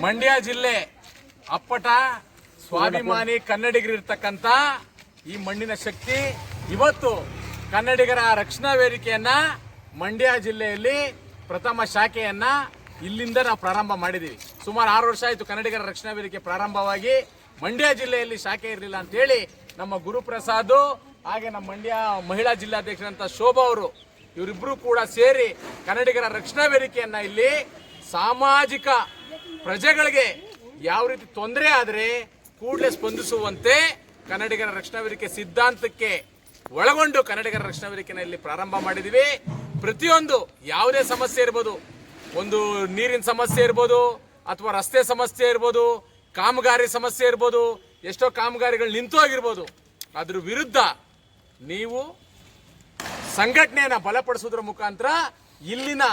ಮಂಡ್ಯ ಜಿಲ್ಲೆ ಅಪ್ಪಟ ಸ್ವಾಭಿಮಾನಿ ಕನ್ನಡಿಗರಿರ್ತಕ್ಕಂಥ ಈ ಮಣ್ಣಿನ ಶಕ್ತಿ. ಇವತ್ತು ಕನ್ನಡಿಗರ ರಕ್ಷಣಾ ವೇದಿಕೆಯನ್ನ ಮಂಡ್ಯ ಜಿಲ್ಲೆಯಲ್ಲಿ ಪ್ರಥಮ ಶಾಖೆಯನ್ನ ಇಲ್ಲಿಂದ ನಾವು ಪ್ರಾರಂಭ ಮಾಡಿದ್ದೀವಿ ಸುಮಾರು ಆರು ವರ್ಷ ಆಯಿತು ಕನ್ನಡಿಗರ ರಕ್ಷಣಾ ವೇದಿಕೆ ಪ್ರಾರಂಭವಾಗಿ ಮಂಡ್ಯ ಜಿಲ್ಲೆಯಲ್ಲಿ ಶಾಖೆ ಇರಲಿಲ್ಲ ಅಂತೇಳಿ ನಮ್ಮ ಗುರುಪ್ರಸಾದ್ ಹಾಗೆ ನಮ್ಮ ಮಂಡ್ಯ ಮಹಿಳಾ ಜಿಲ್ಲಾಧ್ಯಕ್ಷರಂತ ಶೋಭಾ ಅವರು ಇವರಿಬ್ಬರು ಕೂಡ ಸೇರಿ ಕನ್ನಡಿಗರ ರಕ್ಷಣಾ ವೇದಿಕೆಯನ್ನ ಇಲ್ಲಿ ಸಾಮಾಜಿಕ ಪ್ರಜೆಗಳಿಗೆ ಯಾವ ರೀತಿ ತೊಂದರೆ ಆದರೆ ಕೂಡಲೇ ಸ್ಪಂದಿಸುವಂತೆ ಕನ್ನಡಿಗರ ರಕ್ಷಣಾ ವೇದಿಕೆ ಸಿದ್ಧಾಂತಕ್ಕೆ ಒಳಗೊಂಡು ಕನ್ನಡಿಗರ ರಕ್ಷಣಾ ವೇದಿಕೆನ ಇಲ್ಲಿ ಪ್ರಾರಂಭ ಮಾಡಿದೀವಿ. ಪ್ರತಿಯೊಂದು ಯಾವುದೇ ಸಮಸ್ಯೆ ಇರ್ಬೋದು, ಒಂದು ನೀರಿನ ಸಮಸ್ಯೆ ಇರ್ಬೋದು, ಅಥವಾ ರಸ್ತೆ ಸಮಸ್ಯೆ ಇರ್ಬೋದು, ಕಾಮಗಾರಿ ಸಮಸ್ಯೆ ಇರ್ಬೋದು, ಎಷ್ಟೋ ಕಾಮಗಾರಿಗಳು ನಿಂತು ಹೋಗಿರ್ಬೋದು, ಅದ್ರ ವಿರುದ್ಧ ನೀವು ಸಂಘಟನೆಯನ್ನು ಬಲಪಡಿಸೋದ್ರ ಮುಖಾಂತರ ಇಲ್ಲಿನ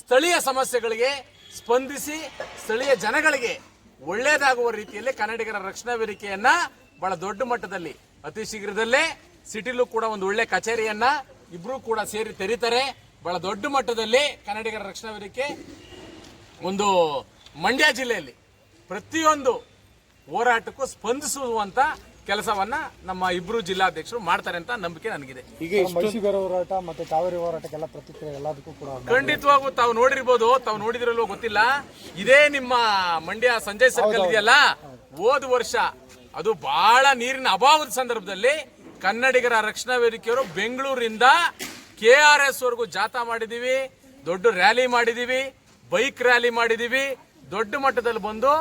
ಸ್ಥಳೀಯ ಸಮಸ್ಯೆಗಳಿಗೆ ಸ್ಪಂದಿಸಿ ಸ್ಥಳೀಯ ಜನಗಳಿಗೆ ಒಳ್ಳೆಯದಾಗುವ ರೀತಿಯಲ್ಲಿ ಕನ್ನಡಿಗರ ರಕ್ಷಣಾ ವೇದಿಕೆಯನ್ನ ಬಹಳ ದೊಡ್ಡ ಮಟ್ಟದಲ್ಲಿ, ಅತಿ ಶೀಘ್ರದಲ್ಲೇ ಸಿಟಿಲೂ ಕೂಡ ಒಂದು ಒಳ್ಳೆ ಕಚೇರಿಯನ್ನ ಇಬ್ರು ಕೂಡ ಸೇರಿ ತೆರೀತಾರೆ. ಬಹಳ ದೊಡ್ಡ ಮಟ್ಟದಲ್ಲಿ ಕನ್ನಡಿಗರ ರಕ್ಷಣಾ ವೇದಿಕೆ ಒಂದು ಮಂಡ್ಯ ಜಿಲ್ಲೆಯಲ್ಲಿ ಪ್ರತಿಯೊಂದು ಹೋರಾಟಕ್ಕೂ ಸ್ಪಂದಿಸುವಂತ ಕೆಲಸವನ್ನ ನಮ್ಮ ಇಬ್ರು ಜಿಲ್ಲಾಧ್ಯಕ್ಷರು ಮಾಡ್ತಾರೆ ಅಂತ ನಂಬಿಕೆ ನನಗಿದೆ. ಈಗ ಮೈಸೂರು ಹೋರಾಟ ಮತ್ತೆ ಕಾವೇರಿ ಹೋರಾಟಕ್ಕೆಲ್ಲ ಪ್ರತಿಕ್ರಿಯೆ ಎಲ್ಲದಕ್ಕೂ ಕೂಡ ಖಂಡಿತವಾಗೂ ತಾವು ನೋಡಿರ್ಬೋದು ತಾವು ನೋಡಿದಿರಲ್ವೋ ಗೊತ್ತಿಲ್ಲ. ಇದೇ ನಿಮ್ಮ ಮಂಡ್ಯ ಸಂಜಯ್ ಸರ್ಕಲ್ ಇದೆಯಲ್ಲ? ಹೋದ ವರ್ಷ ಅದು ಬಹಳ ನೀರಿನ ಅಭಾವದ ಸಂದರ್ಭದಲ್ಲಿ ಕನ್ನಡಿಗರ ರಕ್ಷಣಾ ವೇದಿಕೆಯವರು ಬೆಂಗಳೂರಿಂದ ಕೆ ಆರ್ ಎಸ್ ವರೆಗೂ ಜಾಥಾ ಮಾಡಿದೀವಿ ದೊಡ್ಡ ರ್ಯಾಲಿ ಮಾಡಿದೀವಿ ಬೈಕ್ ರ್ಯಾಲಿ ಮಾಡಿದೀವಿ ದೊಡ್ಡ ಮಟ್ಟದಲ್ಲಿ ಬಂದು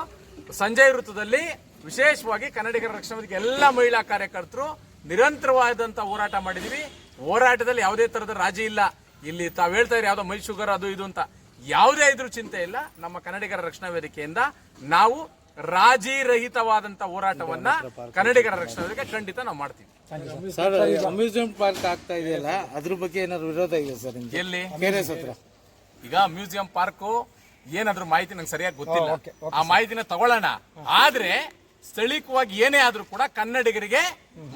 ಸಂಜಯ್ ವೃತ್ತದಲ್ಲಿ ವಿಶೇಷವಾಗಿ ಕನ್ನಡಿಗರ ರಕ್ಷಣಾ ವೇದಿಕೆ ಎಲ್ಲ ಮಹಿಳಾ ಕಾರ್ಯಕರ್ತರು ನಿರಂತರವಾದಂತ ಹೋರಾಟ ಮಾಡಿದೀವಿ. ಹೋರಾಟದಲ್ಲಿ ಯಾವುದೇ ತರದ ರಾಜಿ ಇಲ್ಲ. ಇಲ್ಲಿ ತಾವು ಹೇಳ್ತಾ ಇರಿ ಯಾವ್ದೋ ಮೈ ಶುಗರ್ ಅದು ಇದು ಅಂತ. ಯಾವುದೇ ಇದ್ರೂ ಚಿಂತೆ ಇಲ್ಲ. ನಮ್ಮ ಕನ್ನಡಿಗರ ರಕ್ಷಣಾ ವೇದಿಕೆಯಿಂದ ನಾವು ರಾಜಿ ರಹಿತವಾದಂತ ಹೋರಾಟವನ್ನ ಕನ್ನಡಿಗರ ರಕ್ಷಣಾ ವೇದಿಕೆ ಖಂಡಿತ ನಾವು ಮಾಡ್ತೀವಿ. ಸರ್ ಅಮ್ಯೂಸ್ಮೆಂಟ್ ಪಾರ್ಕ್ ಆಗ್ತಾ ಇದೆಯಲ್ಲ ಅದ್ರ ಬಗ್ಗೆ ಏನಾದ್ರು ವಿರೋಧ ಇದೆ ಸರ್ ಎಲ್ಲಿ? ಈಗ ಮ್ಯೂಸಿಯಂ ಪಾರ್ಕು ಏನಾದ್ರೂ ಮಾಹಿತಿ ನಂಗೆ ಸರಿಯಾಗಿ ಗೊತ್ತಿಲ್ಲ. ಆ ಮಾಹಿತಿನ ತಗೊಳ್ಳೋಣ. ಆದ್ರೆ ಸ್ಥಳೀಯವಾಗಿ ಏನೇ ಆದರೂ ಕೂಡ ಕನ್ನಡಿಗರಿಗೆ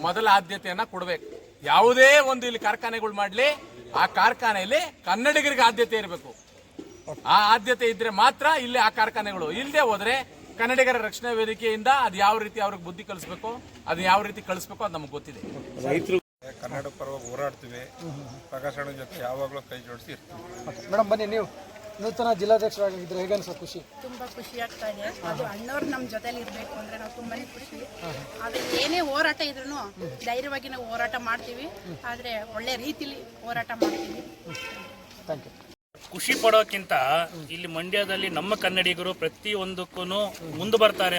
ಮೊದಲ ಆದ್ಯತೆಯನ್ನ ಕೊಡಬೇಕು. ಯಾವುದೇ ಒಂದು ಇಲ್ಲಿ ಕಾರ್ಖಾನೆಗಳು ಮಾಡ್ಲಿ ಆ ಕಾರ್ಖಾನೆಯಲ್ಲಿ ಕನ್ನಡಿಗರಿಗೆ ಆದ್ಯತೆ ಇರಬೇಕು. ಆ ಆದ್ಯತೆ ಇದ್ರೆ ಮಾತ್ರ ಇಲ್ಲಿ ಆ ಕಾರ್ಖಾನೆಗಳು. ಇಲ್ಲದೆ ಹೋದ್ರೆ ಕನ್ನಡಿಗರ ರಕ್ಷಣಾ ವೇದಿಕೆಯಿಂದ ಅದು ಯಾವ ರೀತಿ ಅವ್ರಿಗೆ ಬುದ್ಧಿ ಕಲಿಸ್ಬೇಕು ಅದು ಯಾವ ರೀತಿ ಕಳಿಸ್ಬೇಕು ಅದು ನಮಗೆ ಗೊತ್ತಿದೆ. ರೈತರು ಕನ್ನಡ ಪರವಾಗಿ ಹೋರಾಡ್ತೀವಿ. ಪ್ರಕಾಶನ ಜೊತೆ ಯಾವಾಗಲೂ ಕೈ ಜೋಡಿಸಿ ಇರ್ತೀವಿ. ಮೇಡಮ್ ಬನ್ನಿ ನೀವು ನೂತನ ಜಿಲ್ಲಾಧ್ಯಕ್ಷರಾಗಿದ್ರೆ ಹೇಗೆ ಅನ್ಸೋ ಖುಷಿ? ತುಂಬ ಖುಷಿ ಆಗ್ತಾ ಇದೆ. ಅದು ಅಣ್ಣವ್ರು ನಮ್ಮ ಜೊತೆಲಿ ಇರಬೇಕು ಅಂದ್ರೆ ನಾವು ಆದ್ರೆ ಏನೇ ಹೋರಾಟ ಇದ್ರೂ ಧೈರ್ಯವಾಗಿ ನಾವು ಹೋರಾಟ ಮಾಡ್ತೀವಿ. ಆದ್ರೆ ಒಳ್ಳೆ ರೀತಿಲಿ ಹೋರಾಟ ಮಾಡ್ತೀವಿ. ಥ್ಯಾಂಕ್ ಯು ಖುಷಿ ಪಡೋಕ್ಕಿಂತ ಇಲ್ಲಿ ಮಂಡ್ಯದಲ್ಲಿ ನಮ್ಮ ಕನ್ನಡಿಗರು ಪ್ರತಿಯೊಂದಕ್ಕೂ ಮುಂದೆ ಬರ್ತಾರೆ.